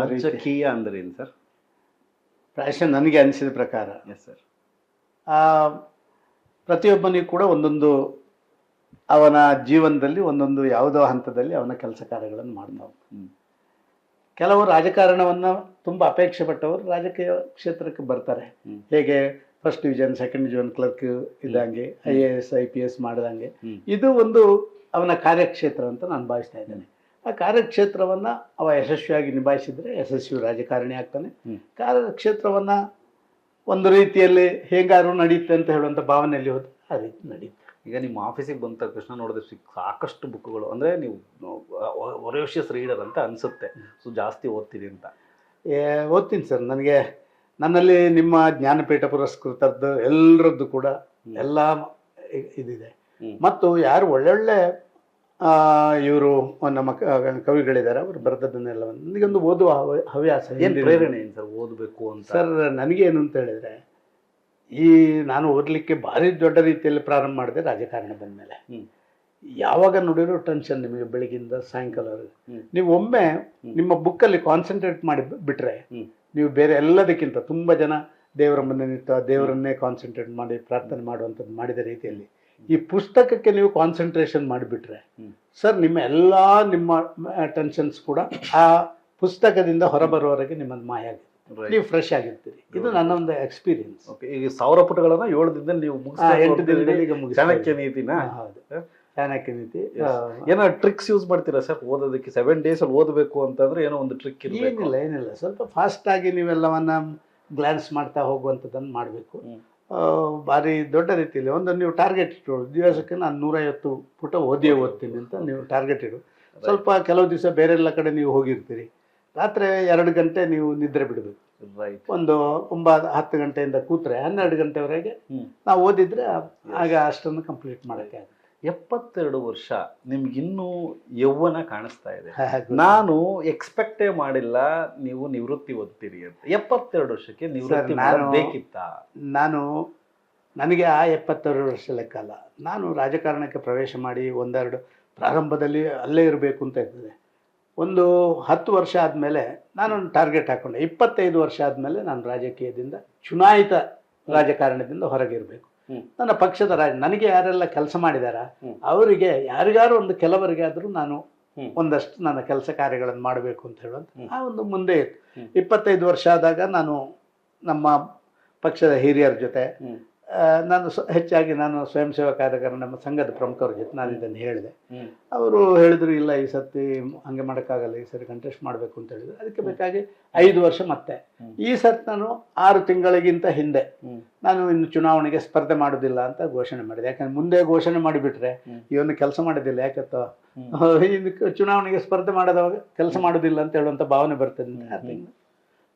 ರಾಜಕೀಯ ಅಂದ್ರೆ ಏನು ಸರ್? ಪ್ರಾಯಶಃ ನನಗೆ ಅನಿಸಿದ ಪ್ರಕಾರ. ಎಸ್ ಸರ್ ಆ ಪ್ರತಿಯೊಬ್ಬನಿಗೂ ಕೂಡ ಒಂದೊಂದು ಅವನ ಜೀವನದಲ್ಲಿ ಒಂದೊಂದು ಯಾವುದೋ ಹಂತದಲ್ಲಿ ಅವನ ಕೆಲಸ ಕಾರ್ಯಗಳನ್ನು ಮಾಡ್ತಾವೆ ಕೆಲವು ಕೆಲವರು ರಾಜಕಾರಣವನ್ನ ತುಂಬಾ ಅಪೇಕ್ಷೆ ಪಟ್ಟವರು ರಾಜಕೀಯ ಕ್ಷೇತ್ರಕ್ಕೆ ಬರ್ತಾರೆ. ಹೇಗೆ first division second division clerk ಇದ್ದಂಗೆ I A S I P S ಮಾಡಿದಂಗೆ. ಇದು ಒಂದು ಅವನ ಕಾರ್ಯಕ್ಷೇತ್ರ ಅಂತ ನಾನು ಭಾವಿಸ್ತಾ ಇದ್ದೇನೆ. ಆ ಕಾರ್ಯಕ್ಷೇತ್ರವನ್ನು ಅವ ಯಶಸ್ವಿಯಾಗಿ ನಿಭಾಯಿಸಿದರೆ ಯಶಸ್ವಿ ರಾಜಕಾರಣಿ ಆಗ್ತಾನೆ. ಕಾರ್ಯಕ್ಷೇತ್ರವನ್ನು ಒಂದು ರೀತಿಯಲ್ಲಿ ಹೇಗಾದ್ರೂ ನಡೆಯುತ್ತೆ ಅಂತ ಹೇಳುವಂಥ ಭಾವನೆಯಲ್ಲಿ ಹೋದ ಆ ರೀತಿ ನಡೆಯುತ್ತೆ ಈಗ ನಿಮ್ಮ ಆಫೀಸಿಗೆ ಬಂದ ತಕ್ಷಣ ನೋಡಿದ್ರೆ ಸಿಕ್ ಸಾಕಷ್ಟು ಬುಕ್ಗಳು ಅಂದರೆ ನೀವು ಒರೇಷಿಯಸ್ ರೀಡರ್ ಅಂತ ಅನಿಸುತ್ತೆ. ಸೊ ಜಾಸ್ತಿ ಓದ್ತೀರಿ ಅಂತ. ಏ, ಓದ್ತೀನಿ ಸರ್. ನನಗೆ ನನ್ನಲ್ಲಿ ನಿಮ್ಮ ಜ್ಞಾನಪೀಠ ಪುರಸ್ಕೃತದ್ದು ಎಲ್ಲರದ್ದು ಕೂಡ ಎಲ್ಲ ಇದಿದೆ. ಮತ್ತು ಯಾರು ಒಳ್ಳೊಳ್ಳೆ ಇವರು ನಮ್ಮ ಕವಿಗಳಿದ್ದಾರೆ ಅವರು ಬರೆದದ್ದನ್ನೆಲ್ಲ ನನಗೊಂದು ಓದುವ ಹವ್ಯ- ಹವ್ಯಾಸ ಏನು. ಪ್ರೇರಣೆ? ಏನು ಸರ್ ಓದಬೇಕು ಅಂತ? ಸರ್ ನನಗೇನು ಅಂತ ಹೇಳಿದರೆ ಈ ನಾನು ಓದಲಿಕ್ಕೆ ಭಾರಿ ದೊಡ್ಡ ರೀತಿಯಲ್ಲಿ ಪ್ರಾರಂಭ ಮಾಡಿದೆ ರಾಜಕಾರಣ ಬಂದ ಮೇಲೆ ಯಾವಾಗ ನೋಡಿರೋ ಟೆನ್ಷನ್ ನಿಮಗೆ ಬೆಳಗಿಂದ ಸಾಯಂಕಾಲವರೆಗೆ. ನೀವು ಒಮ್ಮೆ ನಿಮ್ಮ ಬುಕ್ಕಲ್ಲಿ ಕಾನ್ಸಂಟ್ರೇಟ್ ಮಾಡಿ ಬಿಟ್ಟರೆ ನೀವು ಬೇರೆ ಎಲ್ಲದಕ್ಕಿಂತ ತುಂಬ ಜನ ದೇವರ ಮುಂದೆ ನಿಂತ ದೇವರನ್ನೇ ಕಾನ್ಸಂಟ್ರೇಟ್ ಮಾಡಿ ಪ್ರಾರ್ಥನೆ ಮಾಡುವಂಥದ್ದು ಮಾಡಿದ ರೀತಿಯಲ್ಲಿ ಈ ಪುಸ್ತಕಕ್ಕೆ ನೀವು ಕಾನ್ಸಂಟ್ರೇಷನ್ ಮಾಡಿಬಿಟ್ರೆ ಸರ್ ನಿಮ್ಮ ಎಲ್ಲ ನಿಮ್ಮ ಟೆನ್ಷನ್ಸ್ ಕೂಡ ಆ ಪುಸ್ತಕದಿಂದ ಹೊರಬರುವವರೆಗೆ ನಿಮ್ಮದು ಮಾಯ Right. ನೀವು ಫ್ರೆಶ್ ಆಗಿರ್ತೀರಿ. ಇದು ನನ್ನ ಒಂದು ಎಕ್ಸ್ಪೀರಿಯನ್ಸ್ ಈಗ ಸಾವಿರ ಪುಟಗಳನ್ನು ಏಳು ದಿನದಲ್ಲಿ ನೀವು ಎಂಟು ದಿನದಲ್ಲಿ ಈಗ ಚಾಣಕ್ಯ. ನೀತಿನ? ಹೌದು. ಚಾಣಕ್ಯ ನೀತಿ ಏನೋ ಟ್ರಿಕ್ಸ್ ಯೂಸ್ ಮಾಡ್ತೀರಾ ಸರ್ ಓದೋದಕ್ಕೆ ಸೆವೆನ್ ಡೇಸ್ ಅಲ್ಲಿ ಓದಬೇಕು ಅಂತಂದ್ರೆ ಏನೋ ಒಂದು ಟ್ರಿಕ್ ಇರಬೇಕು. ಏನಿಲ್ಲ ಏನಿಲ್ಲ. ಸ್ವಲ್ಪ ಫಾಸ್ಟ್ ಆಗಿ ನೀವೆಲ್ಲವನ್ನ ಗ್ಲಾನ್ಸ್ ಮಾಡ್ತಾ ಹೋಗುವಂಥದ್ದನ್ನು ಮಾಡಬೇಕು. ಭಾರಿ ದೊಡ್ಡ ರೀತಿಯಲ್ಲಿ ಒಂದು ನೀವು ಟಾರ್ಗೆಟ್ ಇಟ್ಟು ದಿವಸಕ್ಕೆ ನಾನು ನೂರೈವತ್ತು ಪುಟ ಓದಿಯೇ ಓದ್ತೀನಿ ಅಂತ ನೀವು ಟಾರ್ಗೆಟ್ ಇಡು. ಸ್ವಲ್ಪ ಕೆಲವು ದಿವಸ ಬೇರೆ ಎಲ್ಲ ಕಡೆ ನೀವು ಹೋಗಿರ್ತೀರಿ. ರಾತ್ರಿ ಎರಡು ಗಂಟೆ ನೀವು ನಿದ್ರೆ ಬಿಡಬೇಕು ಒಂದು ಒಂಬತ್ತು ಹತ್ತು ಗಂಟೆಯಿಂದ ಕೂತ್ರೆ ಹನ್ನೆರಡು ಗಂಟೆವರೆಗೆ ನಾವು ಓದಿದ್ರೆ ಆಗ ಅಷ್ಟನ್ನು ಕಂಪ್ಲೀಟ್ ಮಾಡೋಕ್ಕೆ ಆಗುತ್ತೆ. ಎಪ್ಪತ್ತೆರಡು ವರ್ಷ ನಿಮ್ಗಿನ್ನೂ ಯೌವನ ಕಾಣಿಸ್ತಾ ಇದೆ. ನಾನು ಎಕ್ಸ್ಪೆಕ್ಟೇ ಮಾಡಿಲ್ಲ ನೀವು ನಿವೃತ್ತಿ ಓದ್ತೀರಿ ಅಂತ. ಎಪ್ಪತ್ತೆರಡು ವರ್ಷಕ್ಕೆ ನಿವೃತ್ತಿ ಬೇಕಿತ್ತ ನಾನು ನನಗೆ ಆ ಎಪ್ಪತ್ತೆರಡು ವರ್ಷ ಲೆಕ್ಕ ಅಲ್ಲ. ನಾನು ರಾಜಕಾರಣಕ್ಕೆ ಪ್ರವೇಶ ಮಾಡಿ ಒಂದೆರಡು ಪ್ರಾರಂಭದಲ್ಲಿ ಅಲ್ಲೇ ಇರಬೇಕು ಅಂತ ಇರ್ತದೆ. ಒಂದು ಹತ್ತು ವರ್ಷ ಆದಮೇಲೆ ನಾನು ಟಾರ್ಗೆಟ್ ಹಾಕೊಂಡೆ. ಇಪ್ಪತ್ತೈದು ವರ್ಷ ಆದಮೇಲೆ ನಾನು ರಾಜಕೀಯದಿಂದ ಚುನಾಯಿತ ರಾಜಕಾರಣದಿಂದ ಹೊರಗಿರಬೇಕು. ನನ್ನ ಪಕ್ಷದ ರಾಜ ನನಗೆ ಯಾರೆಲ್ಲ ಕೆಲಸ ಮಾಡಿದಾರ ಅವರಿಗೆ ಯಾರಿಗಾರು ಒಂದು ಕೆಲವರಿಗೆ ಆದರೂ ನಾನು ಒಂದಷ್ಟು ನನ್ನ ಕೆಲಸ ಕಾರ್ಯಗಳನ್ನು ಮಾಡಬೇಕು ಅಂತ ಹೇಳುವಂತ ಆ ಒಂದು ಮುಂದೆ ಇತ್ತು. ಇಪ್ಪತ್ತೈದು ವರ್ಷ ಆದಾಗ ನಾನು ನಮ್ಮ ಪಕ್ಷದ ಹಿರಿಯರ ಜೊತೆ ನಾನು ಹೆಚ್ಚಾಗಿ ನಾನು ಸ್ವಯಂ ಸೇವಾ ಆದಾಗ ನಮ್ಮ ಸಂಘದ ಪ್ರಮುಖರ ಜೊತೆ ನಾನು ಇದನ್ನು ಹೇಳಿದೆ. ಅವರು ಹೇಳಿದ್ರು ಇಲ್ಲ ಈ ಸರ್ತಿ ಹಂಗೆ ಮಾಡೋಕ್ಕಾಗಲ್ಲ ಈ ಸರಿ ಕಂಟೆಸ್ಟ್ ಮಾಡಬೇಕು ಅಂತ ಹೇಳಿದ್ರು. ಅದಕ್ಕೆ ಬೇಕಾಗಿ ಐದು ವರ್ಷ ಮತ್ತೆ. ಈ ಸರ್ತಿ ನಾನು ಆರು ತಿಂಗಳಿಗಿಂತ ಹಿಂದೆ ನಾನು ಇನ್ನು ಚುನಾವಣೆಗೆ ಸ್ಪರ್ಧೆ ಮಾಡೋದಿಲ್ಲ ಅಂತ ಘೋಷಣೆ ಮಾಡಿದೆ. ಯಾಕಂದ್ರೆ ಮುಂದೆ ಘೋಷಣೆ ಮಾಡಿಬಿಟ್ರೆ. ಇವನು ಕೆಲಸ ಮಾಡೋದಿಲ್ಲ ಯಾಕತ್ತ. ಚುನಾವಣೆಗೆ ಸ್ಪರ್ಧೆ ಮಾಡೋದವಾಗ ಕೆಲಸ ಮಾಡೋದಿಲ್ಲ ಅಂತ ಹೇಳುವಂಥ ಭಾವನೆ ಬರ್ತದೆ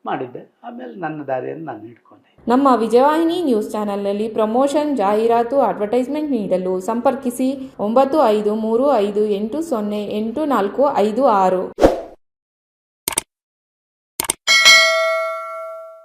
ಮಾಡಿದ್ದೆ. ಆಮೇಲೆ ನನ್ನ ದಾರಿಯನ್ನು ನಾನು ಇಟ್ಕೊಂಡೆ ನಮ್ಮ ವಿಜಯವಾಹಿನಿ ನ್ಯೂಸ್ ಚಾನೆಲ್ನಲ್ಲಿ ಪ್ರಮೋಷನ್ ಜಾಹೀರಾತು ಅಡ್ವರ್ಟೈಸ್ಮೆಂಟ್ ನೀಡಲು ಸಂಪರ್ಕಿಸಿ ಒಂಬತ್ತು ಐದು ಮೂರು ಐದು ಎಂಟು ಸೊನ್ನೆ ಎಂಟು ನಾಲ್ಕು ಐದು ಆರು.